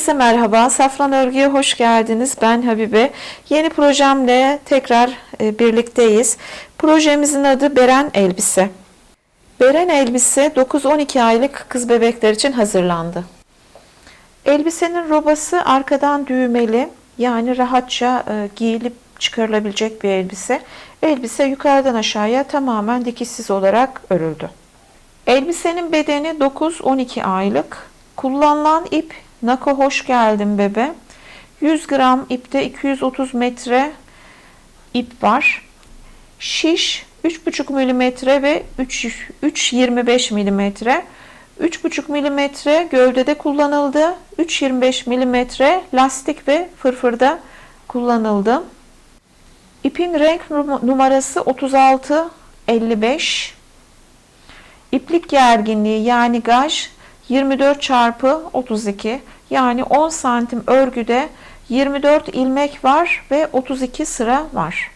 Herkese merhaba. Safran Örgü'ye hoş geldiniz. Ben Habibe. Yeni projemle tekrar e, birlikteyiz. Projemizin adı Beren Elbise. Beren Elbise 9-12 aylık kız bebekler için hazırlandı. Elbisenin robası arkadan düğmeli. Yani rahatça e, giyilip çıkarılabilecek bir elbise. Elbise yukarıdan aşağıya tamamen dikişsiz olarak örüldü. Elbisenin bedeni 9-12 aylık. Kullanılan ip Nako hoş geldin bebe. 100 gram ipte 230 metre ip var. Şiş 3,5 milimetre ve 3,25 milimetre. 3,5 milimetre gövdede kullanıldı. 3,25 milimetre lastik ve fırfırda kullanıldı. İpin renk numarası 36 55. İplik gerginliği yani gaj 24 çarpı 32 yani 10 santim örgüde 24 ilmek var ve 32 sıra var.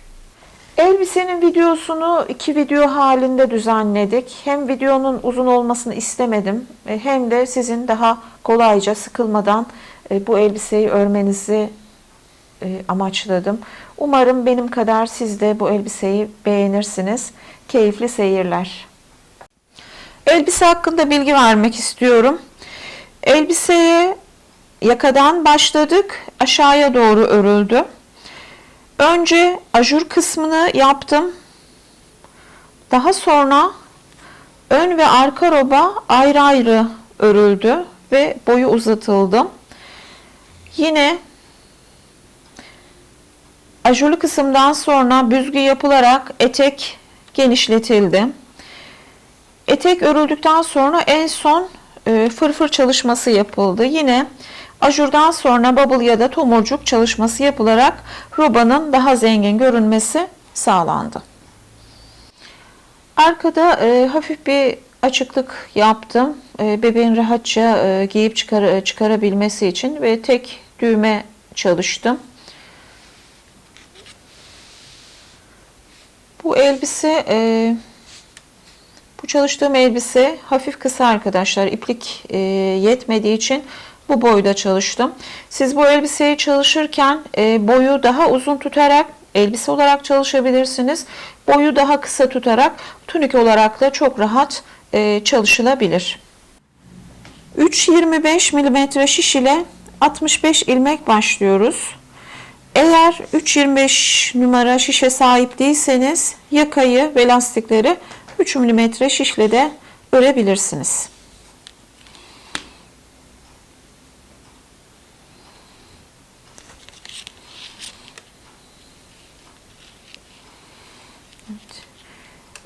Elbisenin videosunu iki video halinde düzenledik. Hem videonun uzun olmasını istemedim e, hem de sizin daha kolayca sıkılmadan e, bu elbiseyi örmenizi e, amaçladım. Umarım benim kadar siz de bu elbiseyi beğenirsiniz. Keyifli seyirler. Elbise hakkında bilgi vermek istiyorum. Elbiseye yakadan başladık. Aşağıya doğru örüldü. Önce ajur kısmını yaptım. Daha sonra ön ve arka roba ayrı ayrı örüldü ve boyu uzatıldı. Yine ajurlu kısımdan sonra büzgü yapılarak etek genişletildi. Etek örüldükten sonra en son e, fırfır çalışması yapıldı. Yine ajurdan sonra bubble ya da tomurcuk çalışması yapılarak robanın daha zengin görünmesi sağlandı. Arkada e, hafif bir açıklık yaptım. E, bebeğin rahatça giyip çıkar, çıkarabilmesi için ve tek düğme çalıştım. Bu elbise e, bu çalıştığım elbise hafif kısa arkadaşlar. İplik e, yetmediği için bu boyda çalıştım. Siz bu elbiseyi çalışırken e, boyu daha uzun tutarak elbise olarak çalışabilirsiniz. Boyu daha kısa tutarak tunik olarak da çok rahat e, çalışılabilir. 3.25 mm şiş ile 65 ilmek başlıyoruz. Eğer 3.25 numara şişe sahip değilseniz yakayı ve lastikleri 3 mm şişle de örebilirsiniz.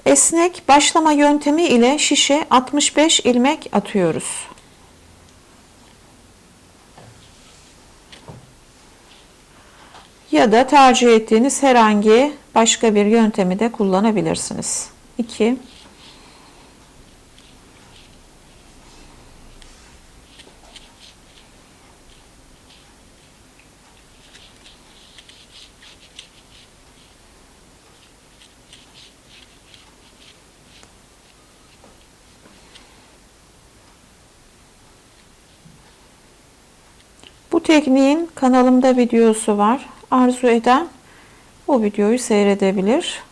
Esnek başlama yöntemi ile şişe 65 ilmek atıyoruz. Ya da tercih ettiğiniz herhangi başka bir yöntemi de kullanabilirsiniz. 2 Bu tekniğin kanalımda videosu var. Arzu eden bu videoyu seyredebilir.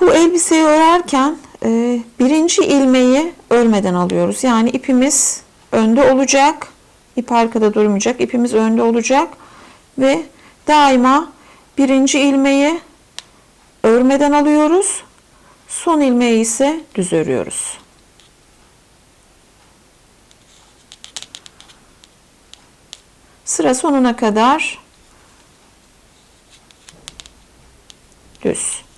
Bu elbiseyi örerken e, birinci ilmeği örmeden alıyoruz. Yani ipimiz önde olacak. ip arkada durmayacak. ipimiz önde olacak. Ve daima birinci ilmeği örmeden alıyoruz. Son ilmeği ise düz örüyoruz. Sıra sonuna kadar düz.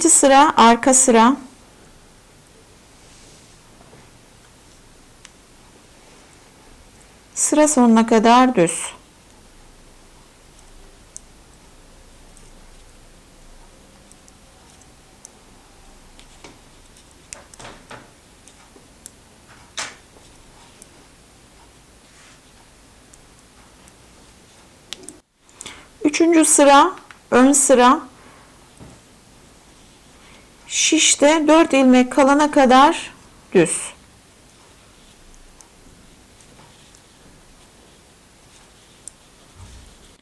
İkinci sıra arka sıra. Sıra sonuna kadar düz. Üçüncü sıra ön sıra şişte 4 ilmek kalana kadar düz.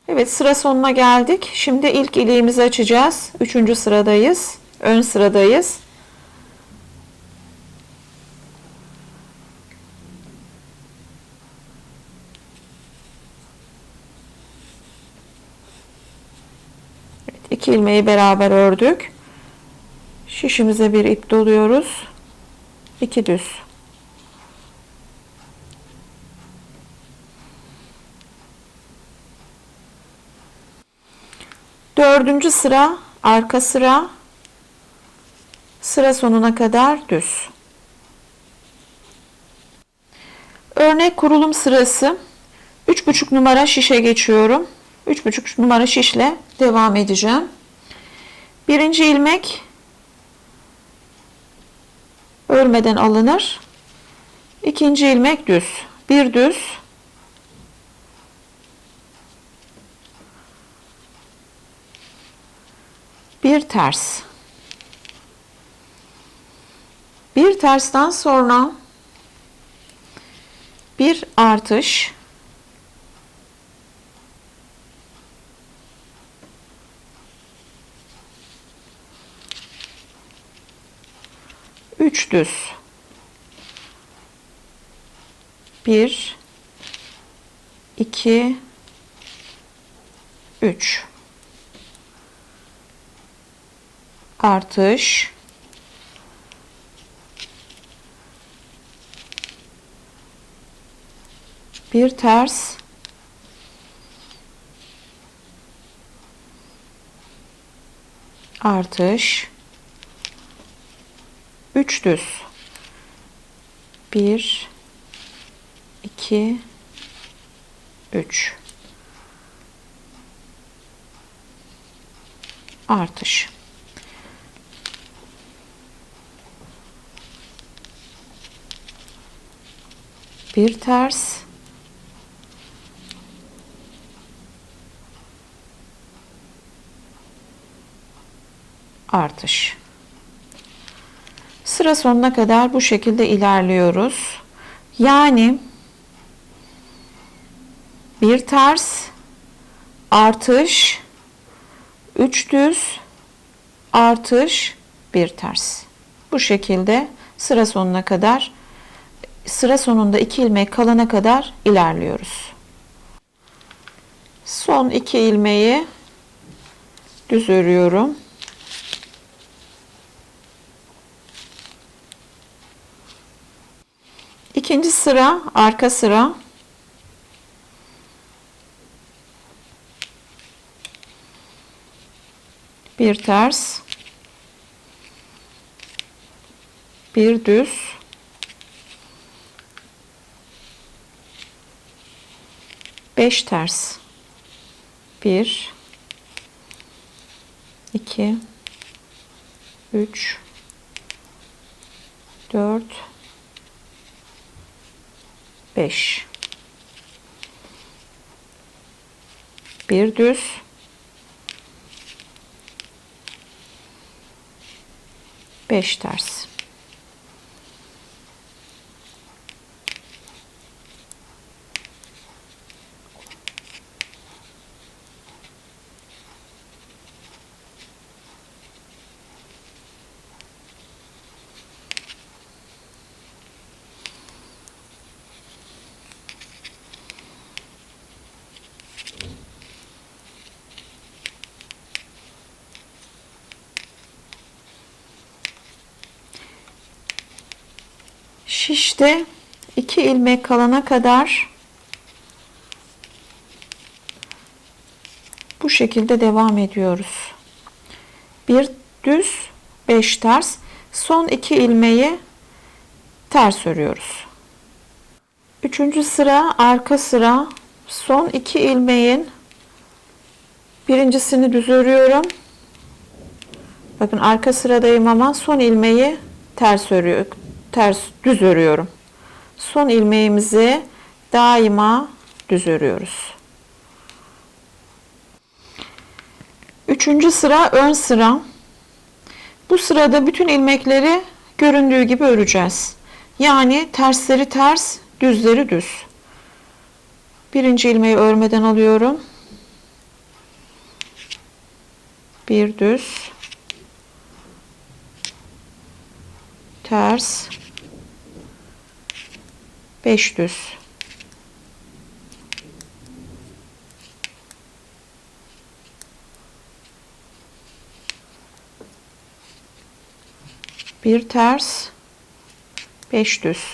Evet sıra sonuna geldik. Şimdi ilk iliğimizi açacağız. Üçüncü sıradayız. Ön sıradayız. Evet, iki ilmeği beraber ördük. Şişimize bir ip doluyoruz. İki düz. Dördüncü sıra arka sıra sıra sonuna kadar düz. Örnek kurulum sırası 3,5 numara şişe geçiyorum. 3,5 numara şişle devam edeceğim. Birinci ilmek örmeden alınır. İkinci ilmek düz. Bir düz. Bir ters. Bir tersten sonra bir artış. Üç düz. Bir, iki, üç. Artış. Bir ters. Artış. 3 düz. 1 2 3 Artış. Bir ters. Artış. Sıra sonuna kadar bu şekilde ilerliyoruz. Yani bir ters, artış, üç düz, artış, bir ters. Bu şekilde sıra sonuna kadar sıra sonunda iki ilmek kalana kadar ilerliyoruz. Son iki ilmeği düz örüyorum. İkinci sıra arka sıra. Bir ters. Bir düz. Beş ters. Bir. iki, Üç. Dört. 5 bir düz. Beş ters şişte iki ilmek kalana kadar bu şekilde devam ediyoruz. Bir düz, 5 ters. Son 2 ilmeği ters örüyoruz. Üçüncü sıra arka sıra son 2 ilmeğin birincisini düz örüyorum. Bakın arka sıradayım ama son ilmeği ters örüyor. Ters düz örüyorum. Son ilmeğimizi daima düz örüyoruz. Üçüncü sıra ön sıra. Bu sırada bütün ilmekleri göründüğü gibi öreceğiz. Yani tersleri ters, düzleri düz. Birinci ilmeği örmeden alıyorum. Bir düz. Ters. Beş düz. bir ters, beş düz.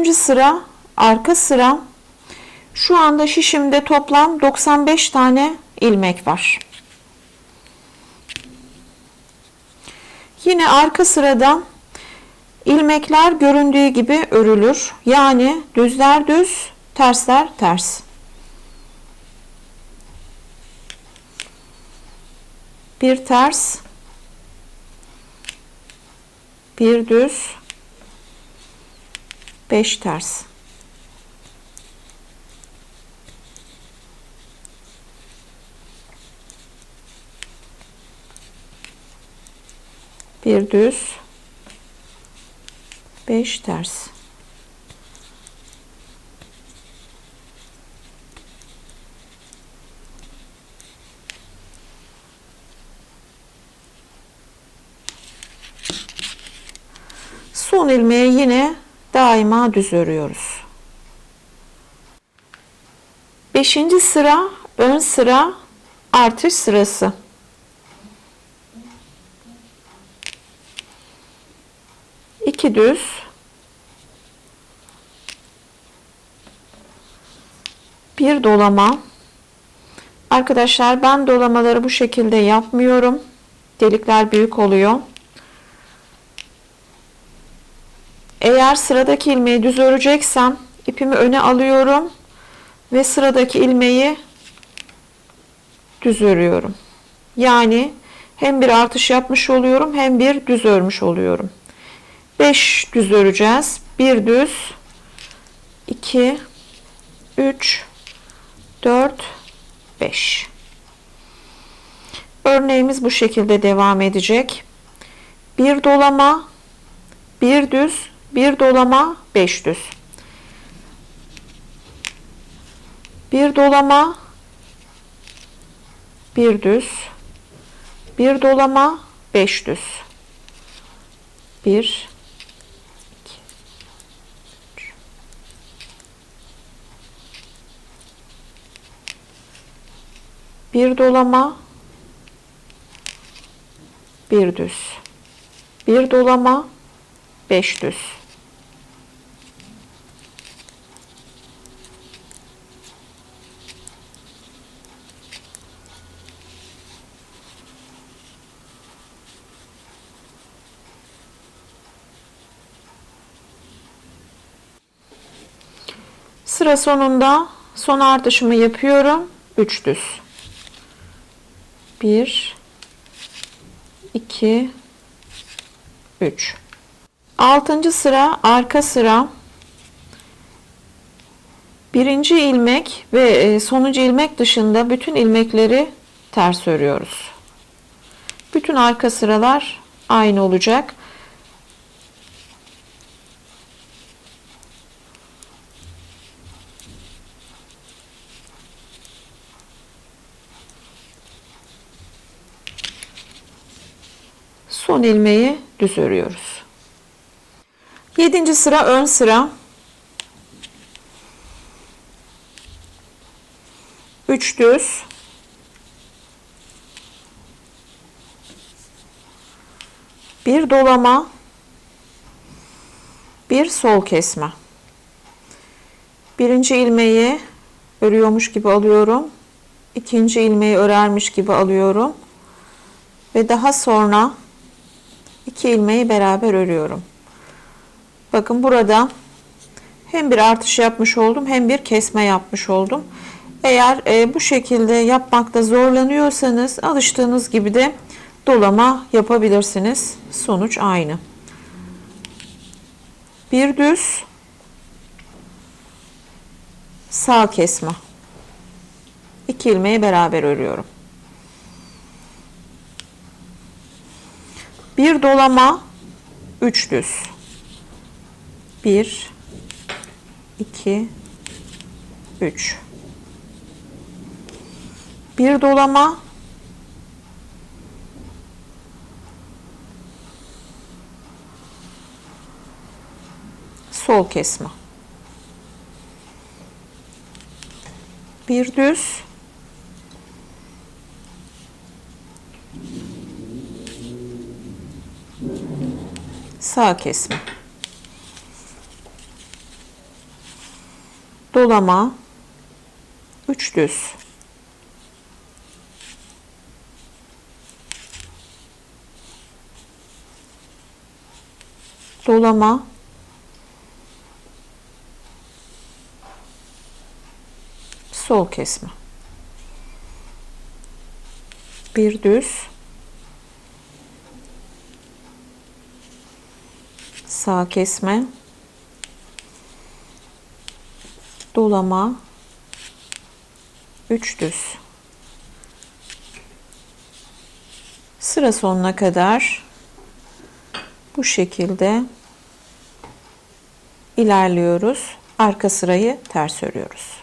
Dördüncü sıra arka sıra. Şu anda şişimde toplam 95 tane ilmek var. Yine arka sırada ilmekler göründüğü gibi örülür. Yani düzler düz, tersler ters. Bir ters, bir düz, 5 ters. Bir düz, 5 ters. Son ilmeği yine daima düz örüyoruz. Beşinci sıra ön sıra artış sırası. İki düz. Bir dolama. Arkadaşlar ben dolamaları bu şekilde yapmıyorum. Delikler büyük oluyor. Eğer sıradaki ilmeği düz öreceksem ipimi öne alıyorum ve sıradaki ilmeği düz örüyorum. Yani hem bir artış yapmış oluyorum hem bir düz örmüş oluyorum. 5 düz öreceğiz. 1 düz 2 3 4 5 Örneğimiz bu şekilde devam edecek. Bir dolama, bir düz, bir dolama, beş düz. Bir dolama, bir düz, bir dolama, beş düz. Bir, iki, üç. Bir dolama, bir düz. Bir dolama, beş düz. Sıra sonunda son artışımı yapıyorum. 3 düz. 1 2 3 Altıncı sıra arka sıra birinci ilmek ve e, sonuncu ilmek dışında bütün ilmekleri ters örüyoruz. Bütün arka sıralar aynı olacak. Son ilmeği düz örüyoruz. Yedinci sıra ön sıra. Üç düz. Bir dolama. Bir sol kesme. Birinci ilmeği örüyormuş gibi alıyorum. İkinci ilmeği örermiş gibi alıyorum. Ve daha sonra iki ilmeği beraber örüyorum. Bakın burada hem bir artış yapmış oldum hem bir kesme yapmış oldum. Eğer e, bu şekilde yapmakta zorlanıyorsanız alıştığınız gibi de dolama yapabilirsiniz. Sonuç aynı. Bir düz sağ kesme. İki ilmeği beraber örüyorum. Bir dolama, üç düz. Bir, iki, üç. Bir dolama, sol kesme. Bir düz, sağ kesme. Dolama, üç düz. Dolama, sol kesme. Bir düz, sağ kesme, dolama, üç düz. Sıra sonuna kadar bu şekilde ilerliyoruz. Arka sırayı ters örüyoruz.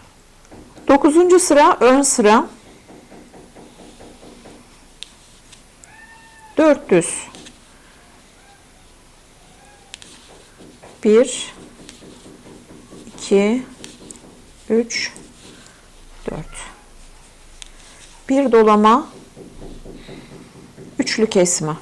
Dokuzuncu sıra ön sıra. Dört düz. Bir, iki, üç, dört. Bir dolama, üçlü kesme.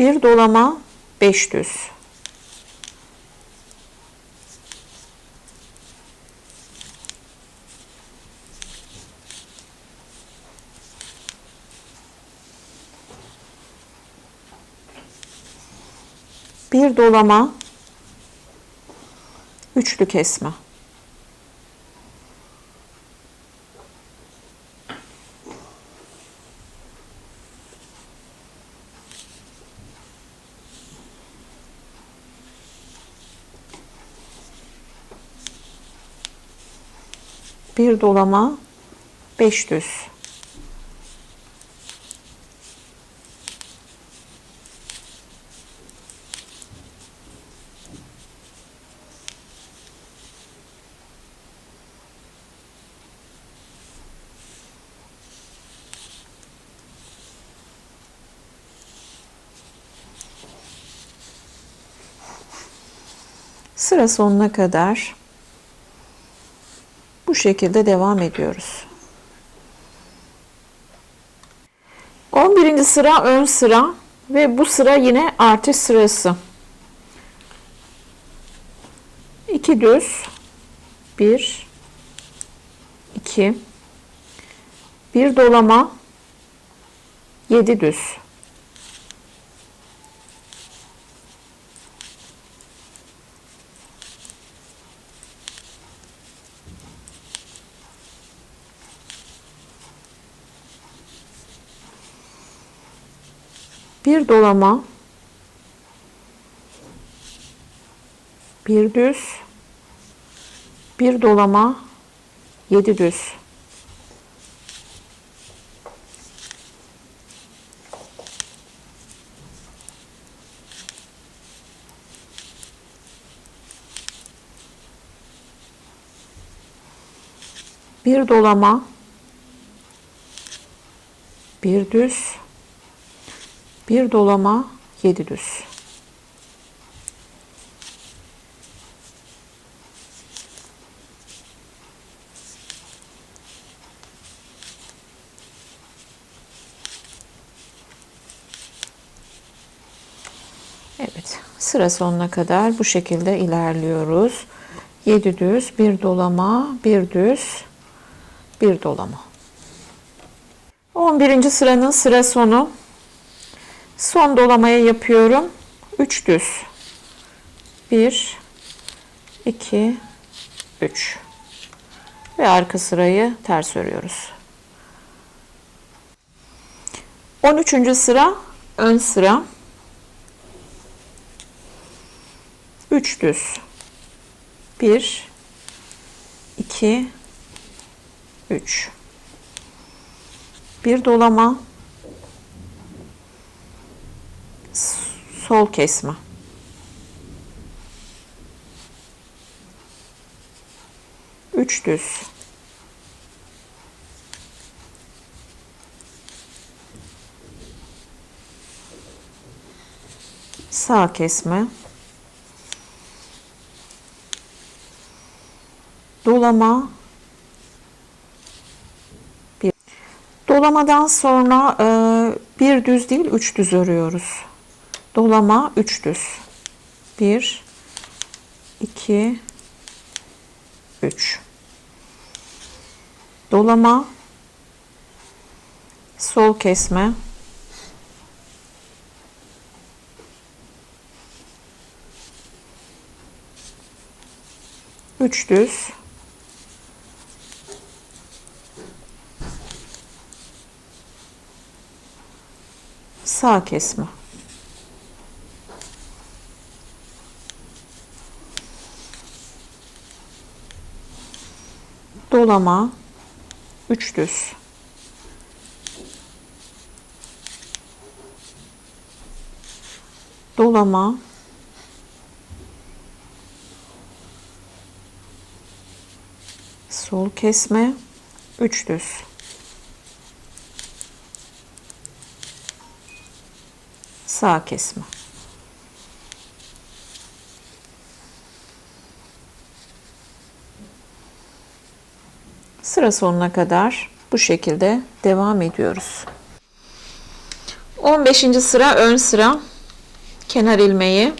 Bir dolama, beş düz. Bir dolama, üçlü kesme. Bir dolama, beş düz. Sıra sonuna kadar bu şekilde devam ediyoruz. 11. sıra ön sıra ve bu sıra yine artış sırası. 2 düz 1 2 1 dolama 7 düz bir dolama bir düz bir dolama yedi düz. Bir dolama bir düz bir dolama, yedi düz. Evet, sıra sonuna kadar bu şekilde ilerliyoruz. 7 düz, bir dolama, bir düz, bir dolama. 11. sıranın sıra sonu. Son dolamaya yapıyorum. 3 düz. 1 2 3 ve arka sırayı ters örüyoruz. 13. sıra ön sıra. 3 düz. 1 2 3 bir dolama sol kesme. Üç düz. Sağ kesme. Dolama. Dolamadan sonra bir düz değil üç düz örüyoruz dolama üç düz. Bir iki üç. Dolama sol kesme. Üç düz. Sağ kesme. Dolama, üç düz. Dolama, sol kesme, üç düz. sağ kesme. Sıra sonuna kadar bu şekilde devam ediyoruz. 15. sıra ön sıra kenar ilmeği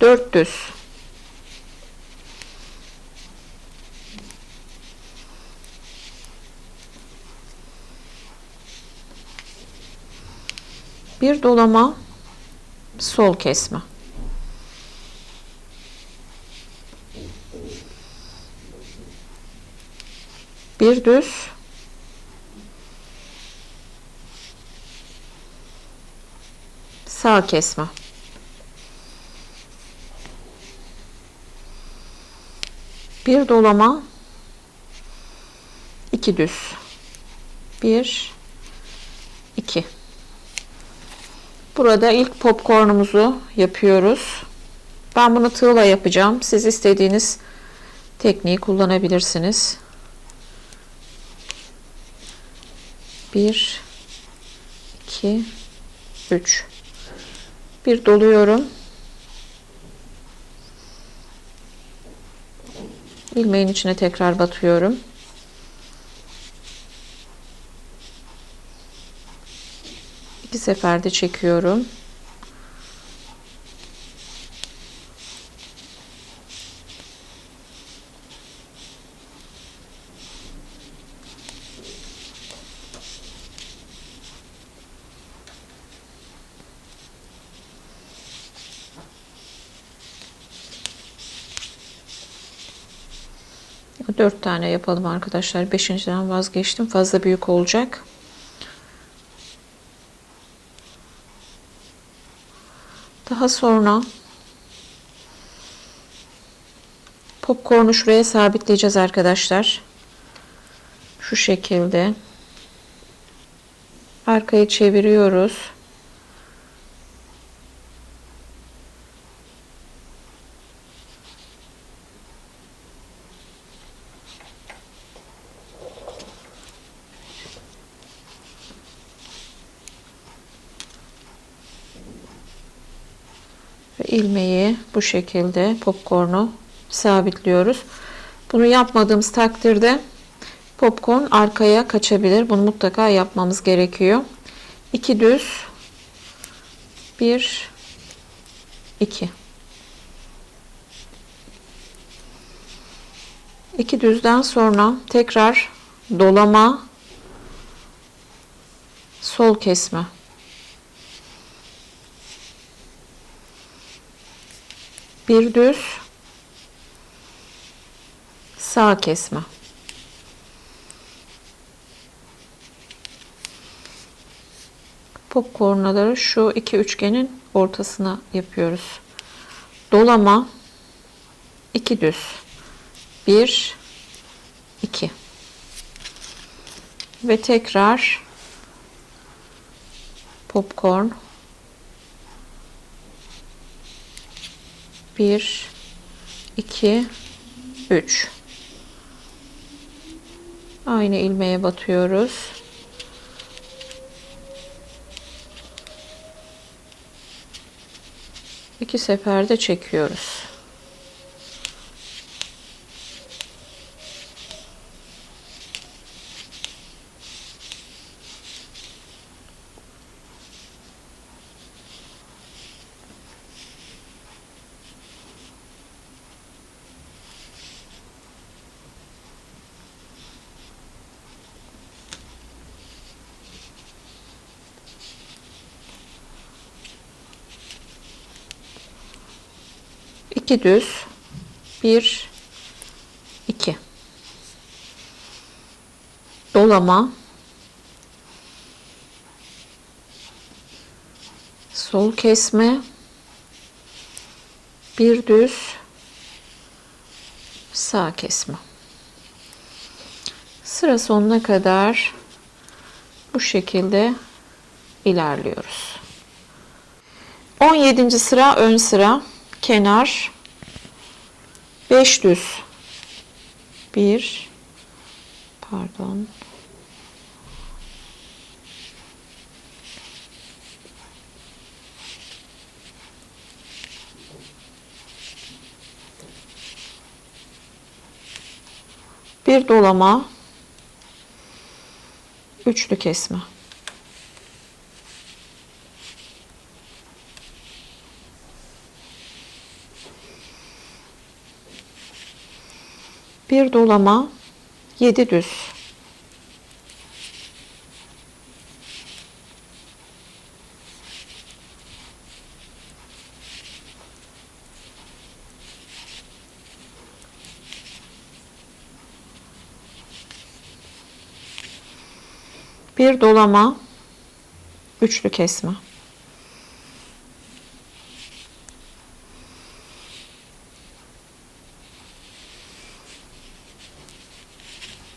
4 düz bir dolama sol kesme bir düz sağ kesme bir dolama iki düz bir iki Burada ilk popcornumuzu yapıyoruz. Ben bunu tığla yapacağım. Siz istediğiniz tekniği kullanabilirsiniz. Bir, iki, üç. Bir doluyorum. ilmeğin içine tekrar batıyorum. iki seferde çekiyorum. Dört tane yapalım arkadaşlar. Beşinciden vazgeçtim. Fazla büyük olacak. Daha sonra popcornu şuraya sabitleyeceğiz arkadaşlar. Şu şekilde. Arkayı çeviriyoruz. ilmeği bu şekilde popcornu sabitliyoruz. Bunu yapmadığımız takdirde popcorn arkaya kaçabilir. Bunu mutlaka yapmamız gerekiyor. 2 düz 1 2 2 düzden sonra tekrar dolama sol kesme bir düz. Sağ kesme. Popcornları şu iki üçgenin ortasına yapıyoruz. Dolama iki düz. Bir iki. Ve tekrar popcorn 1 2 3 aynı ilmeğe batıyoruz. İki seferde çekiyoruz iki düz bir iki. Dolama. Sol kesme. Bir düz. Sağ kesme. Sıra sonuna kadar bu şekilde ilerliyoruz. 17. sıra ön sıra kenar 5 düz 1 pardon. Bir dolama. Üçlü kesme bir dolama 7 düz. Bir dolama üçlü kesme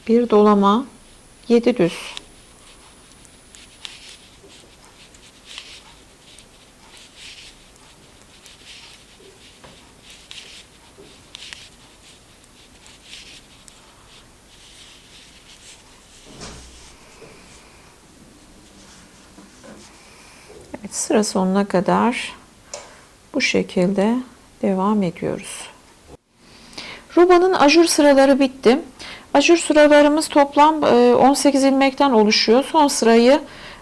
bir dolama 7 düz Evet, sıra sonuna kadar bu şekilde devam ediyoruz. Rubanın ajur sıraları bitti. Ajur sıralarımız toplam e, 18 ilmekten oluşuyor. Son sırayı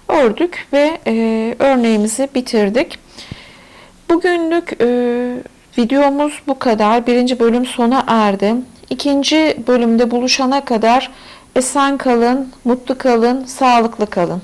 ördük ve e, örneğimizi bitirdik. Bugünlük e, videomuz bu kadar. Birinci bölüm sona erdi. İkinci bölümde buluşana kadar esen kalın, mutlu kalın, sağlıklı kalın.